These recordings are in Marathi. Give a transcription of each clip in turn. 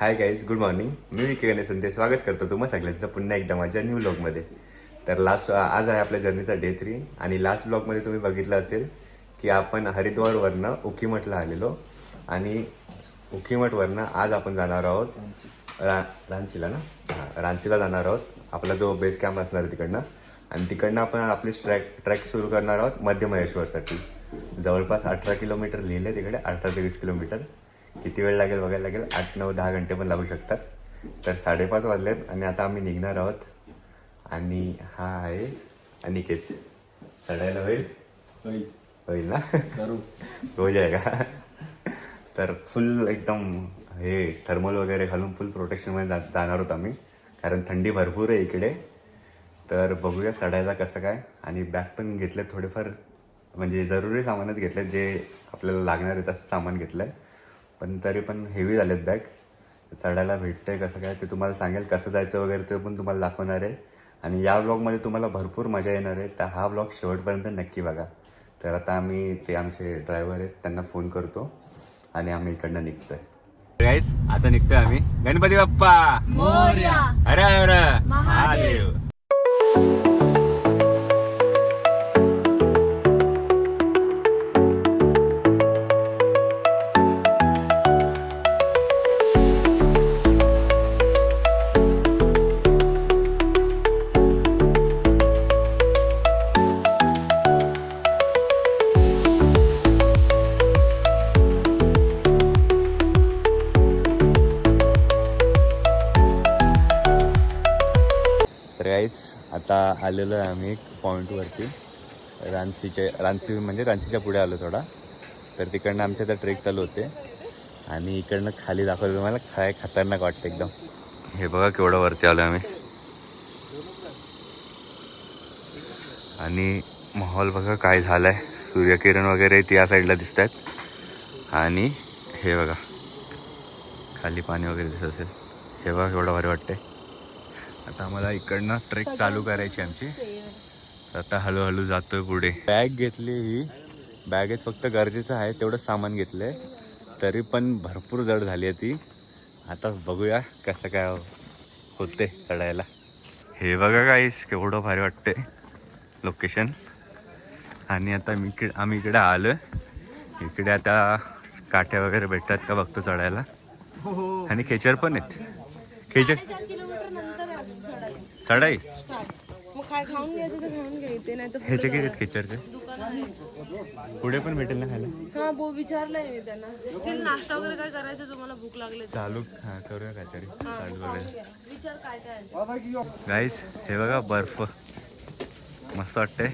हाय गाईज गुड मॉर्निंग मी विकी गणेशंते स्वागत करतो तुम्हा सगळ्यांचं पुन्हा एकदा माझ्या न्यू ब्लॉगमध्ये तर लास्ट आज आहे आपल्या जर्नीचा डे थ्री आणि लास्ट ब्लॉगमध्ये तुम्ही बघितलं असेल की आपण हरिद्वारवरनं उखीमठला आलेलो. आणि उखीमठवरनं आज आपण जाणार आहोत रा रांचीला ना? हां रांचीला जाणार आहोत. आपला जो बेस कॅम्प असणार आहे तिकडनं. आणि तिकडनं आपण आपली ट्रॅक ट्रॅक सुरू करणार आहोत मध्य महेश्वरसाठी. जवळपास अठरा किलोमीटर लिहिले तिकडे अठरा ते वीस किलोमीटर. किती वेळ लागेल बघायला लागेल? आठ नऊ दहा घंटे पण लागू शकतात. तर साडेपाच वाजलेत आणि आता आम्ही निघणार आहोत. आणि हा आहे अनिकेत. चढायला होईल? होईल. ना? रोज आहे का? तर फुल एकदम हे थर्मल वगैरे घालून फुल प्रोटेक्शनमध्ये जा जाणार आहोत आम्ही. कारण थंडी भरपूर आहे इकडे. तर बघूया चढायला कसं काय. आणि बॅग पण घेतले थोडेफार. म्हणजे जरुरी सामानच घेतले जे आपल्याला लागणार आहे तसं सामान घेतलं आहे पण तरी पण हेवी झालेत बॅग चढायला भेटतंय कसं काय ते तुम्हाला सांगेल कसं जायचं वगैरे ते पण तुम्हाला दाखवणार आहे. आणि या ब्लॉगमध्ये तुम्हाला भरपूर मजा येणार आहे. तर हा ब्लॉग शेवटपर्यंत नक्की बघा. तर आता आम्ही ते आमचे ड्रायव्हर आहेत त्यांना फोन करतो आणि आम्ही इकडनं निघतोय. गाईस आता निघतोय आम्ही. गणपती बाप्पा! अरे अरे महादेव. तर आता आलेलो आहे आम्ही एक पॉईंटवरती रांचीच्या रांची म्हणजे रांचीच्या पुढे आलो थोडा. तर तिकडनं आमच्या आता ट्रेक चालू होते. आणि इकडनं खाली दाखवलं तुम्हाला खाय खतरनाक वाटतं एकदम. हे बघा केवढं वरती आलो आम्ही. आणि माहोल बघा काय झालाय. सूर्यकिरण वगैरे ती या साईडला दिसत आहेत आणि हे बघा. खाली पाणी वगैरे दिसत असेल. हे बघा केवढं भारी वाटतंय. आता आम्हाला इकडनं ट्रेक चालू करायची आमची. आता हळूहळू जातोय पुढे. बॅग घेतली ही. बॅगेत फक्त गरजेचं आहे तेवढं सामान घेतलंय. तरी पण भरपूर जड झाली आहे ती. आता बघूया कसं काय होते चढायला. हे बघा काहीच केवढं भारी वाटते लोकेशन आणि आता मी इकडे आम्ही इकडे आलो इकडे आता काठ्या वगैरे भेटतात का बघतो चढायला. आणि खेचर पण आहेत. खेचर चढाई? मग काय खाऊन घ्यायचं तर खाऊन घ्यायचे नाही तर ह्याचे किती आहेत खेचरचे पुढे पण भेटेल ना खायला? हा बो विचारलंय मी त्यांना. नाश्ता वगैरे काय करायचं तुम्हाला भूक लागले चालू हा करूया काहीतरी. चालू करूया विचार काय काय गाईज हे बघा बर्फ. मस्त वाटतंय.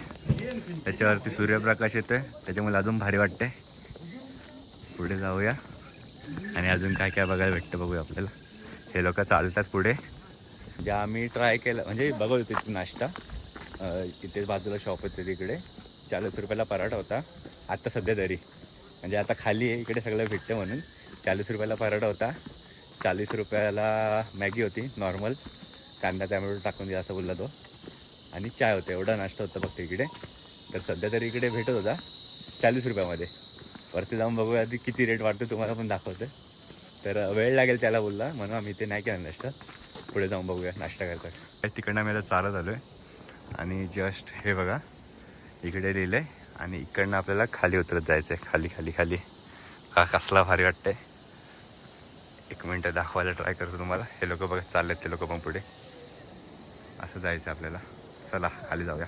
त्याच्यावरती सूर्यप्रकाश येतोय. त्याच्यामुळे अजून भारी वाटतंय. पुढे जाऊया. आणि अजून काय काय बघायला भेटतं बघूया आपल्याला. हे लोक चालतात पुढे. ज्या आम्ही ट्राय केलं. म्हणजे बघत होते नाश्ता. इथे बाजूला शॉप होते तिकडे. चाळीस रुपयाला पराठा होता. आत्ता सध्या तरी. म्हणजे आता खाली आहे इकडे सगळं भेटतं म्हणून. चाळीस रुपयाला पराठा होता. चाळीस रुपयाला मॅगी होती नॉर्मल कांदा टॅमॅटो टाकून द्या असं बोलला तो. आणि चाय होते. एवढा नाश्ता होता फक्त इकडे. तर सध्या तरी इकडे भेटत होता. चाळीस रुपयामध्ये. वरती जाऊन बघूया आधी किती रेट वाढतो तुम्हाला पण दाखवते. तर वेळ लागेल त्याला बोलला. म्हणून आम्ही इथे नाही केला नाश्ता. पुढे जाऊन बघूया नाश्ता करता तिकडनं मी आता चालत आलो आहे आणि जस्ट हे बघा इकडे लिहिलं आहे आणि इकडनं आपल्याला खाली उतरत जायचं आहे खाली खाली खाली. का कसला भारी वाटतंय. एक मिनटं दाखवायला ट्राय करतो तुम्हाला. हे लोक बघा चाललेत ते लोक पण पुढे. असं जायचं आपल्याला. चला खाली जाऊया.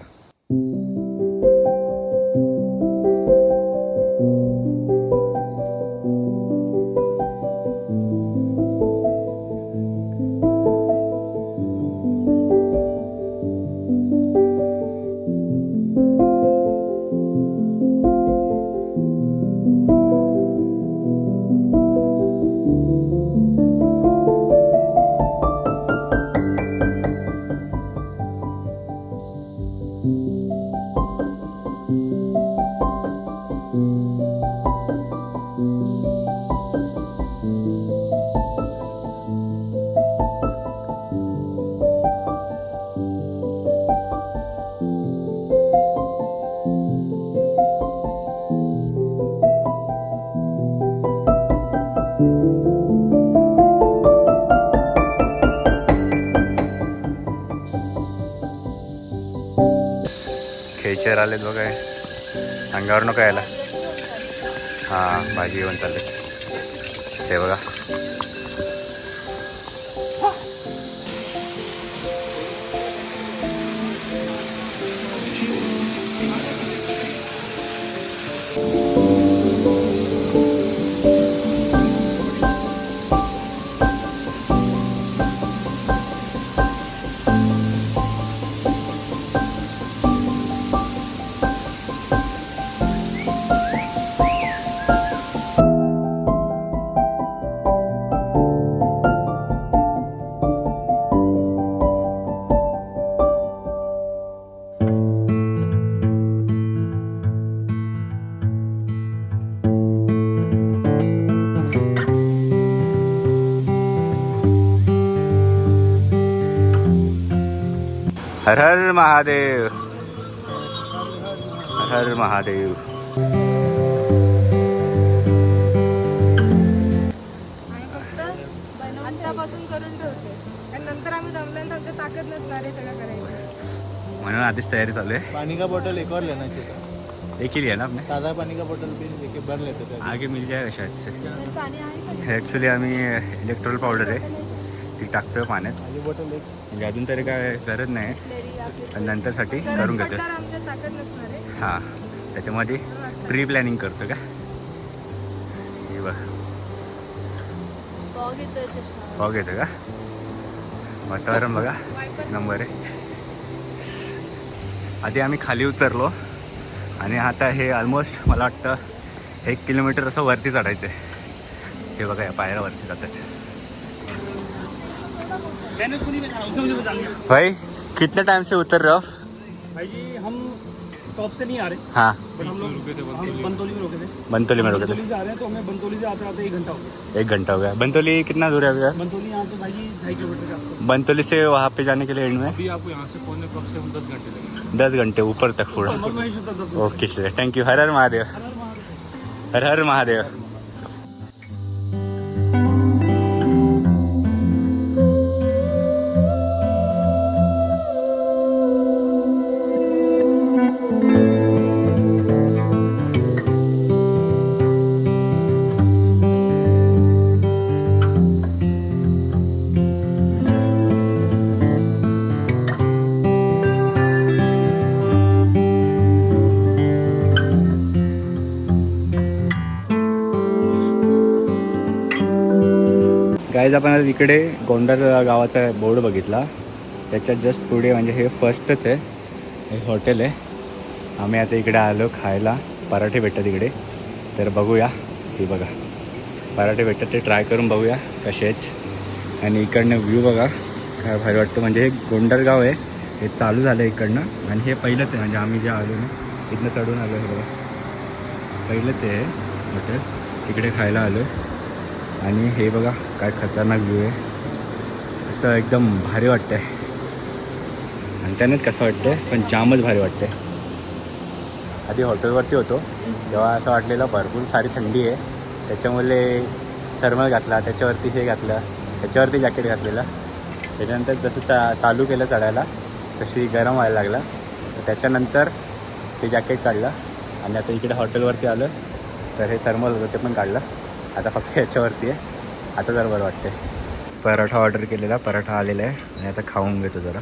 शेर आलेत बघा. अंगावर नको यायला. हां भाजी घेऊन चालले. ते बघा. हर हर महादेव। हर हर महादेव। म्हणून आधीच तयारी चालू आहे. पानी का बोतल एक और लेना चाहिए एक ही लिया ना आपने. सादा पानी का बोतल भी लेके भर लेते थे आगे मिल जाएगा शायद से. पाणी ॲक्च्युली आम्ही इलेक्ट्रॉल पावडर आहे. ती टाकतोय पाण्यात. म्हणजे अजून तरी काय गरज नाही. आणि नंतरसाठी करून घेतो आहे हां. त्याच्यामध्ये प्री प्लॅनिंग करतो का? हे बघ. येतो येतोय का? वातावरण बघा. नंबर आहे आधी आम्ही खाली उतरलो. आणि आता हे ऑलमोस्ट मला वाटतं एक किलोमीटर असं वरती चढायचं आहे हे बघा या पायऱ्या वरती जातात. भाई कितने टाइम से उतर रहे हो भाई जी हम टॉप से नहीं आ रहे। हाँ। बंतौली में रुके थे। बंतोली में रुके थे। आ रहे हैं तो हमें बंतौली से आते आते एक घंटा हो गया। एक घंटा हो गया। बंतोली कितना दूर है अभी? बंतौली यहाँ से भाई ढाई किलोमीटर के बंतोली से वहाँ पे जाने के लिए एंड में? अभी आपको यहाँ से पहुँचने कम से दस घंटे दस घंटे ऊपर तक पूरा। Okay sir thank you Har Har Mahadev. Har Har Mahadev. Guys आपण आता इकडे गोंडर गावाचा बोर्ड बघितला. त्याच्यात जस्ट पुढे म्हणजे हे फर्स्टच आहे. हे हॉटेल आहे. आम्ही आता इकडे आलो खायला. पराठे भेटतात इकडे. तर बघूया. हे बघा. पराठे भेटतात ते ट्राय करून बघूया कसे आहेत. आणि इकडनं व्ह्यू बघा. काय भारी वाटतं. म्हणजे हे गोंडर गाव आहे. हे चालू झालं आहे इकडनं. आणि हे पहिलंच आहे. म्हणजे आम्ही जे आलो ना इथनं चढून आलो हे बघा. पहिलंच आहे हॉटेल तिकडे खायला आलो. आणि हे बघा काय खतरनाक व्ह्यू आहे. असं एकदम भारी वाटतंय. आणि त्यानेच कसं वाटतंय पण जामच भारी वाटतंय. आधी हॉटेलवरती होतो. तेव्हा असं वाटलेलं भरपूर सारी थंडी आहे. त्याच्यामुळे थर्मल घातला त्याच्यावरती हे घातलं त्याच्यावरती जॅकेट घातलेलं. त्याच्यानंतर जसं चा चालू केलं चढायला तशी गरम व्हायला लागला. त्याच्यानंतर ते जॅकेट काढलं. आणि आता इकडे हॉटेलवरती आलं. तर हे थर्मल होतं ते पण काढलं. आता फक्त याच्यावरती आहे. आता जरा बरं वाटते पराठा ऑर्डर केलेला पराठा आलेला आहे. आणि आता खाऊन घेतो जरा.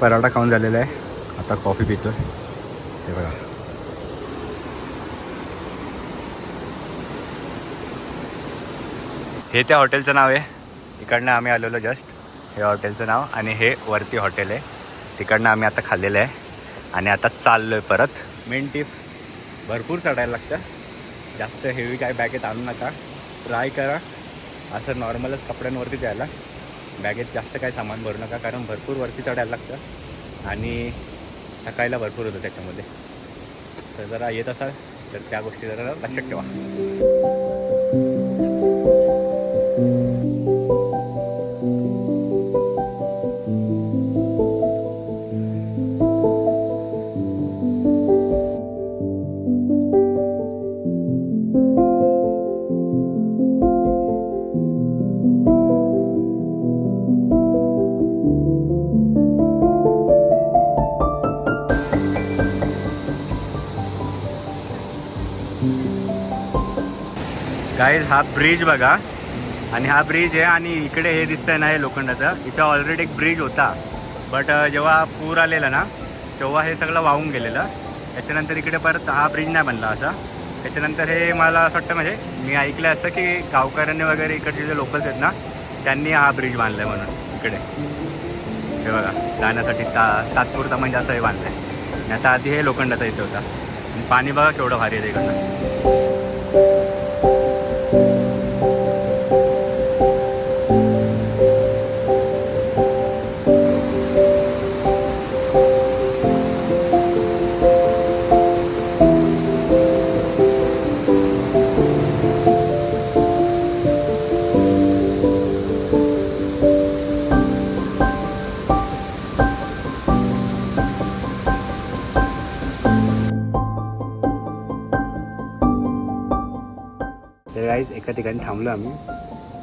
पराठा खाऊन झालेला आहे. आता कॉफी पितो हे बघा. हे त्या हॉटेलचं नाव आहे. इकडनं आम्ही आलेलो जस्ट हे हॉटेलचं नाव. आणि हे वरती हॉटेल आहे. तिकडनं आम्ही आता खाल्लेलं आहे. आणि आता चाललो आहे परत. मेन टिप भरपूर चढायला लागतं. जास्त हेवी काय बॅगेत आणू नका. ट्राय करा. असं नॉर्मलच कपड्यांवरती द्यायला बॅगेत जास्त काय सामान भरू नका कारण भरपूर वरती चढायला लागतं. आणि थकायला भरपूर होतं त्याच्यामध्ये. तर जरा येत असाल तर त्या गोष्टी जरा लक्षात ठेवा. हा ब्रिज बघा. आणि हा ब्रिज आहे आणि इकडे हे दिसतंय ना हे लोखंडाचं. इथं ऑलरेडी एक ब्रिज होता. बट जेव्हा पूर आलेला ना तेव्हा हे सगळं वाहून गेलेलं. त्याच्यानंतर इकडे परत हा ब्रिज नाही बनला असा. त्याच्यानंतर हे मला असं वाटतं म्हणजे मी ऐकलं असतं की गावकऱ्यांनी वगैरे इकडचे जे लोकल्स आहेत ना त्यांनी हा ब्रिज बांधलाय म्हणून इकडे. हे बघा जाण्यासाठी ता तात्पुरता म्हणजे असं हे बांधलंय. आणि आता आधी हे लोखंडाचा इथे होता. पाणी बघा केवढं भारी आहे इकडनं एका ठिकाणी थांबलो आम्ही.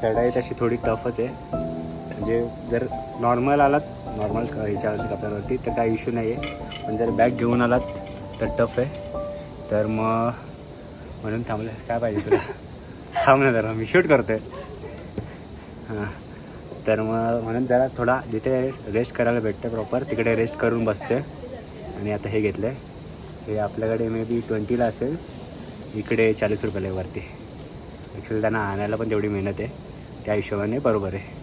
चढाई तशी थोडी टफच आहे. म्हणजे जर नॉर्मल आलात नॉर्मल ह्याच्यावरती कपड्यांवरती तर काही इश्यू नाही आहे पण जर बॅग घेऊन आलात तर टफ आहे. तर मग म्हणून थांबलं. काय पाहिजे तुला? थांब ना जरा मी शूट करतो आहे हां. तर मग म्हणून जरा थोडा जिथे रेस्ट करायला भेटतं प्रॉपर तिकडे रेस्ट करून बसते आणि आता हे घेतलं आहे हे आपल्याकडे मे बी ट्वेंटीला असेल. इकडे चाळीस रुपयाला वरती. ॲक्च्युली त्यांना आणायला पण तेवढी मेहनत आहे त्या हिशोबाने बरोबर आहे.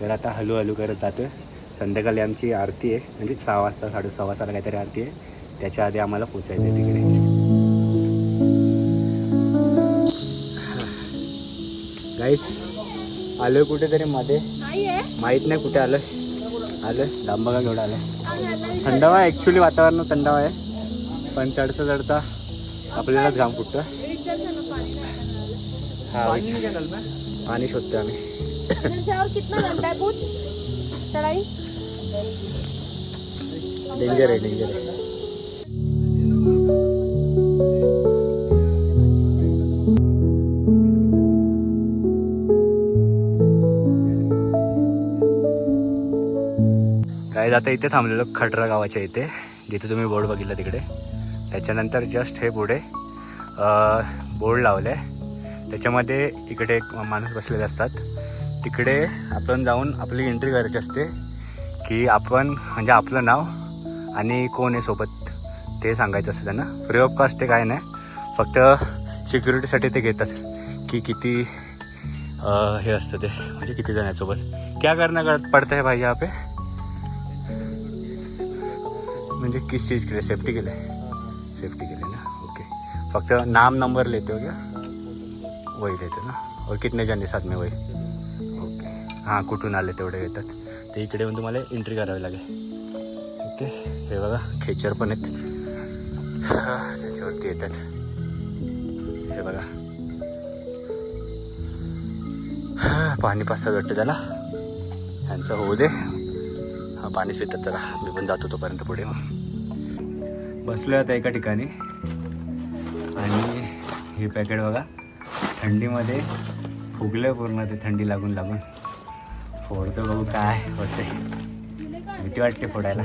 तर आता हलू हलू करत जातो आहे संध्याकाळी आमची आरती आहे म्हणजे सहा वाजता साडे सहा वाजता काहीतरी आरती आहे. त्याच्या आधी आम्हाला पोचायचं आहे तिकडे. गाईस आलो आहे कुठेतरी मध्ये. माहीत नाही कुठे आलं आलं डांबा घेऊन आलं थंडावा आहे ॲक्च्युली वातावरण थंडावा आहे. पण चढता चढता आपल्यालाच घाम फुटतं हा. पाणी शोधतोय आम्ही. से और कितना घंटा है पूछ? चढ़ाई? डेंजर आहे डेंजर आहे. आता इथे थांबलेलो खटरा गावाच्या इथे. जिथे तुम्ही बोर्ड बघितला तिकडे. त्याच्यानंतर जस्ट हे पुढे बोर्ड लावलं त्याच्यामध्ये इकडे एक माणूस बसलेले असतात. तिकडे आपण जाऊन आपली एंट्री करायची असते की आपण म्हणजे आपलं नाव आणि कोण आहे सोबत ते सांगायचं असतं त्यांना. फ्री ऑफ कॉस्ट ते काय नाही. फक्त सिक्युरिटीसाठी ते घेतात की किती हे असतं ते म्हणजे किती जण आहेत सोबत. क्या करना पडतं आहे भाई यहाँ पे? म्हणजे किस चीज़ केलं सेफ्टी के सेफ्टी के ना? ओके फक्त नाम नंबर लेते हो क्या? वही लेते ना? और कितने जण साथ में वही ओके हां कुठून आले तेवढे येतात. ते इकडे येऊन तुम्हाला एंट्री करावी लागेल. ओके हे बघा खेचर पण आहेत. त्याच्यावरती येतात. हे बघा. हा, पाणी पाच वाटतं त्याला ह्यांचं होऊ दे. हा पाणीच पितात जरा. मी पण जातो तोपर्यंत पुढे मग. बसलो आता एका ठिकाणी. आणि हे पॅकेट बघा. थंडीमध्ये फुगलं पूर्ण ते थंडी लागून लागून. फोडतो बघू काय होते भीती वाटते फोडायला.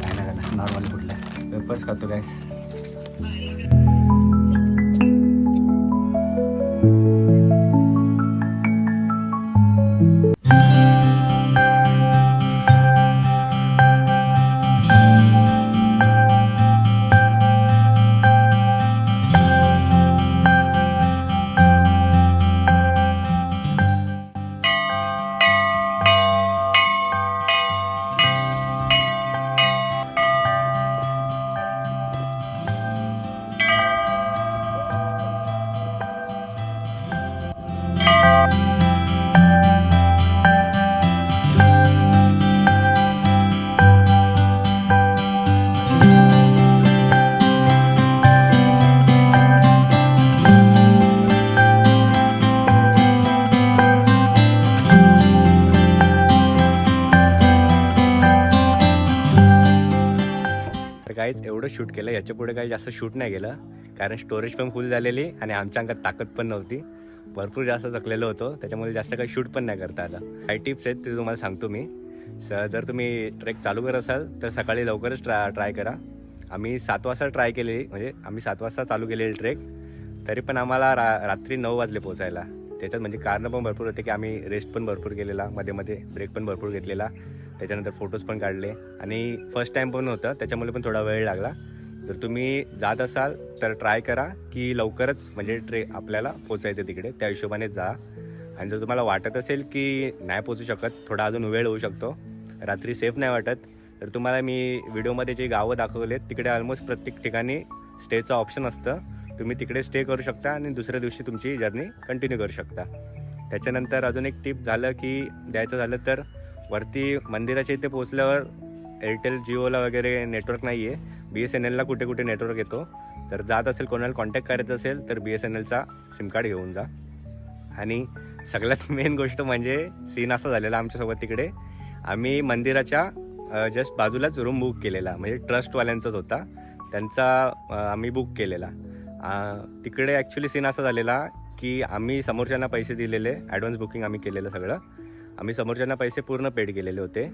काय नाही नॉर्मल फुटलं पेपर्स खातो काय? शूट केलं. याच्यापुढे काही जास्त शूट नाही केलं. कारण स्टोरेज पण फुल झालेली आणि आमच्या अंगात ताकद पण नव्हती. भरपूर जास्त थकलेलो होतो. त्याच्यामुळे जास्त काही शूट पण नाही करता आलं. काही टिप्स आहेत ते तुम्हाला सांगतो मी. स जर तुम्ही ट्रेक चालू करत असाल तर सकाळी लवकरच ट्रा ट्राय करा. आम्ही सात वाजता ट्राय केलेली म्हणजे आम्ही सात वाजता चालू केलेली ट्रेक तरी पण आम्हाला रा रात्री नऊ वाजले पोचायला त्याच्यात म्हणजे कारणं पण भरपूर होते की आम्ही रेस्ट पण भरपूर केलेला. मध्ये मध्ये ब्रेक पण भरपूर घेतलेला. त्याच्यानंतर फोटोज पण काढले. आणि फर्स्ट टाईम पण होतं. त्याच्यामुळे पण थोडा वेळ लागला. जर तुम्ही जात असाल तर ट्राय करा की लवकरच म्हणजे ट्रे आपल्याला पोचायचं तिकडे. त्या हिशोबाने जा. आणि जर तुम्हाला वाटत असेल की नाही पोचू शकत थोडा अजून वेळ होऊ शकतो. रात्री सेफ नाही वाटत तर तुम्हाला मी व्हिडिओमध्ये जे गावं दाखवलेत तिकडे ऑलमोस्ट प्रत्येक ठिकाणी स्टेचं ऑप्शन असतं. तुम्ही तिकडे स्टे करू शकता आणि दुसऱ्या दिवशी तुमची जर्नी कंटिन्यू करू शकता. त्याच्यानंतर अजून एक टिप झालं की द्यायचं झालं तर वरती मंदिराच्या इथे पोचल्यावर एअरटेल जिओला वगैरे नेटवर्क नाही आहे बी एस एन एलला कुठे कुठे नेटवर्क येतो. तर जात असेल कोणाला कॉन्टॅक्ट करायचं असेल तर बी एस एन एलचा सिम कार्ड घेऊन जा. आणि सगळ्यात मेन गोष्ट म्हणजे सीन असा झालेला आमच्यासोबत तिकडे. आम्ही मंदिराच्या जस्ट बाजूलाच रूम बुक केलेला. म्हणजे ट्रस्टवाल्यांचाच होता. त्यांचा आम्ही बुक केलेला. तिकडे ॲक्च्युली सीन असा झालेला की आम्ही समोरच्यांना पैसे दिलेले ॲडव्हान्स बुकिंग आम्ही केलेलं सगळं. आम्ही समोरच्यांना पैसे पूर्ण पेड केलेले होते.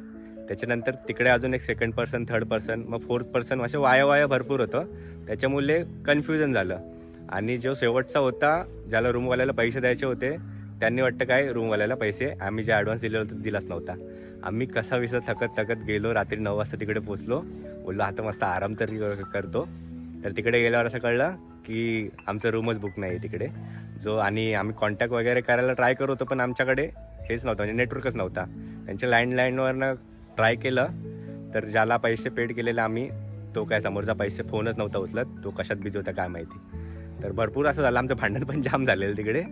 त्याच्यानंतर तिकडे अजून एक सेकंड पर्सन थर्ड पर्सन मग फोर्थ पर्सन असे वाया वाया भरपूर होतं. त्याच्यामुळे कन्फ्युजन झालं. आणि जो शेवटचा होता ज्याला रूमवाल्याला पैसे द्यायचे होते त्यांनी वाटतं काय रूमवाल्याला पैसे आम्ही जे ॲडव्हान्स दिलेलं होते दिलाच नव्हता. आम्ही कसा विसर थकत थकत गेलो रात्री नऊ वाजता तिकडे पोचलो बोललो आता मस्त आराम तरी करतो. तर तिकडे गेल्यावर असं कळलं की आमचं रूमच बुक नाही आहे तिकडे. जो आणि आम्ही कॉन्टॅक्ट वगैरे करायला ट्राय करत होतो पण आमच्याकडे हेच नव्हतं म्हणजे नेटवर्कच नव्हता. त्यांच्या लँडलाईनवरनं ट्राय केलं तर ज्याला पैसे पेड केलेले आम्ही तो काय समोरचा पैसे फोनच नव्हता उचलत तो कशात बिझी होता काय माहिती. तर भरपूर असं झालं आमचं भांडण पण जाम झालेलं तिकडे.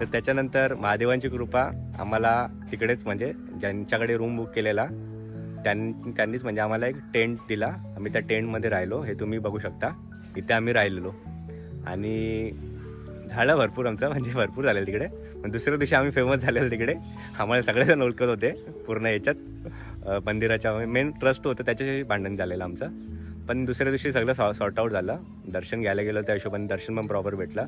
तर त्याच्यानंतर महादेवांची कृपा आम्हाला तिकडेच म्हणजे ज्यांच्याकडे रूम बुक केलेला त्यां त्यांनीच म्हणजे आम्हाला एक टेंट दिला. आम्ही त्या टेंटमध्ये राहिलो हे तुम्ही बघू शकता. इथे आम्ही राहिलेलो. आणि झालं भरपूर आमचं म्हणजे भरपूर झालेलं तिकडे. पण दुसऱ्या दिवशी आम्ही फेमस झालेलो तिकडे. आम्हाला सगळेजण ओळखत होते पूर्ण याच्यात. मंदिराच्या मेन ट्रस्ट होतं त्याच्याशी भांडण झालेलं आमचं. पण दुसऱ्या दिवशी सगळं सॉ सॉर्ट आऊट झालं. दर्शन घ्यायला गेलो त्या हिशोबाने दर्शन पण प्रॉपर भेटलं.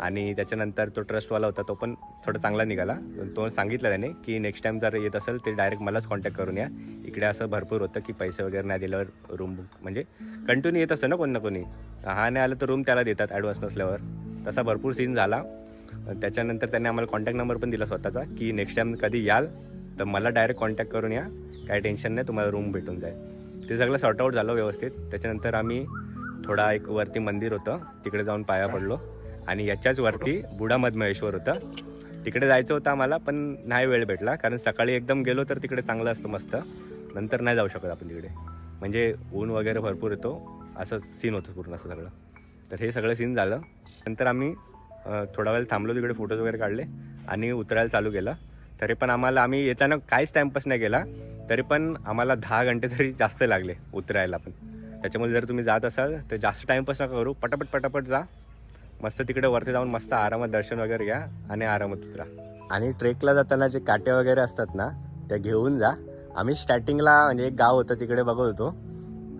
आणि त्याच्यानंतर तो ट्रस्टवाला होता तो पण थोडा चांगला निघाला. तो सांगितलं त्याने की नेक्स्ट टाईम जर येत असेल ते डायरेक्ट मलाच कॉन्टॅक्ट करून या. इकडे असं भरपूर होतं की पैसे वगैरे नाही दिल्यावर रूम बुक म्हणजे कंटिन्यू येत असतं ना कोण ना कोणी. हा नाही आलं तर रूम त्याला देतात ॲडव्हान्स नसल्यावर. तसा भरपूर सीन झाला. त्याच्यानंतर त्यांनी आम्हाला कॉन्टॅक्ट नंबर पण दिला स्वतःचा की नेक्स्ट टाईम कधी याल तर मला डायरेक्ट कॉन्टॅक्ट करून या. काय टेन्शन नाही तुम्हाला रूम भेटून जाईल. ते सगळं सॉर्ट आऊट झालं व्यवस्थित. त्याच्यानंतर आम्ही थोडा एक वरती मंदिर होतं तिकडे जाऊन पाया पडलो. आणि याच्याच वरती बुडा मधमहेश्वर होतं. तिकडे जायचं होतं आम्हाला पण नाही वेळ भेटला कारण सकाळी एकदम गेलो तर तिकडे चांगलं असतं मस्त. नंतर नाही जाऊ शकत आपण तिकडे. म्हणजे ऊन वगैरे भरपूर येतो असं सीन होतं पूर्ण असं सगळं. तर हे सगळं सीन झालं. नंतर आम्ही थोडा वेळ थांबलो तिकडे फोटोज वगैरे काढले आणि उतरायला चालू केलं. तरी पण आम्हाला आम्ही येताना काहीच टाईमपास नाही केला तरी पण आम्हाला दहा घंटे तरी जास्त लागले उतरायला पण. त्याच्यामुळे जर तुम्ही जात असाल तर जास्त टाईमपास नका करू. पटापट पटापट जा. मस्त तिकडे वरती जाऊन मस्त आरामात दर्शन वगैरे घ्या आणि आरामात उतरा. आणि ट्रेकला जाताना जे काटे वगैरे असतात ना त्या घेऊन जा. आम्ही स्टार्टिंगला म्हणजे एक गाव होतं तिकडे बघत होतो.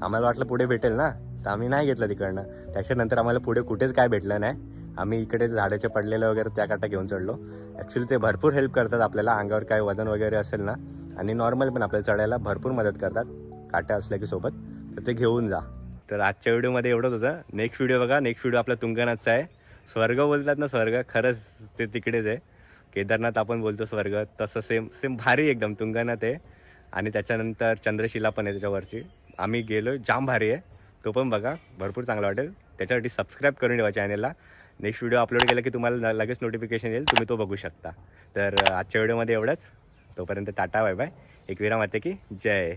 आम्हाला वाटलं पुढे भेटेल ना तर आम्ही नाही घेतलं तिकडनं. त्याच्यानंतर आम्हाला पुढे कुठेच काय भेटलं नाही. आम्ही इकडे झाडाचे पडलेलं वगैरे त्या काटा घेऊन चढलो. ॲक्च्युली ते भरपूर हेल्प करतात आपल्याला अंगावर काय वजन वगैरे असेल ना आणि नॉर्मल पण आपल्याला चढायला भरपूर मदत करतात काट्या असल्या की सोबत. तर ते घेऊन जा. तर आजच्या व्हिडिओमध्ये एवढंच होतं. नेक्स्ट व्हिडिओ बघा. नेक्स्ट व्हिडिओ आपला तुंगनाथचा आहे. स्वर्ग बोलतात ना स्वर्ग? खरंच ते तिकडेच आहे. केदारनाथ आपण बोलतो स्वर्ग. तसं सेम सेम भारी एकदम तुंगनाथ आहे. आणि त्याच्यानंतर चंद्रशिला पण आहे त्याच्यावरची. आम्ही गेलो जाम भारी आहे. तो पण बघा. भरपूर चांगला वाटेल. त्याच्यासाठी सबस्क्राईब करून ठेवा चॅनलला नेक्स्ट व्हिडिओ अपलोड केला की तुम्हाला लगेच नोटिफिकेशन येईल. तुम्ही तो बघू शकता. तर आजच्या व्हिडिओमध्ये एवढंच. तोपर्यंत टाटा बाय बाय. एकविरा आते की जय.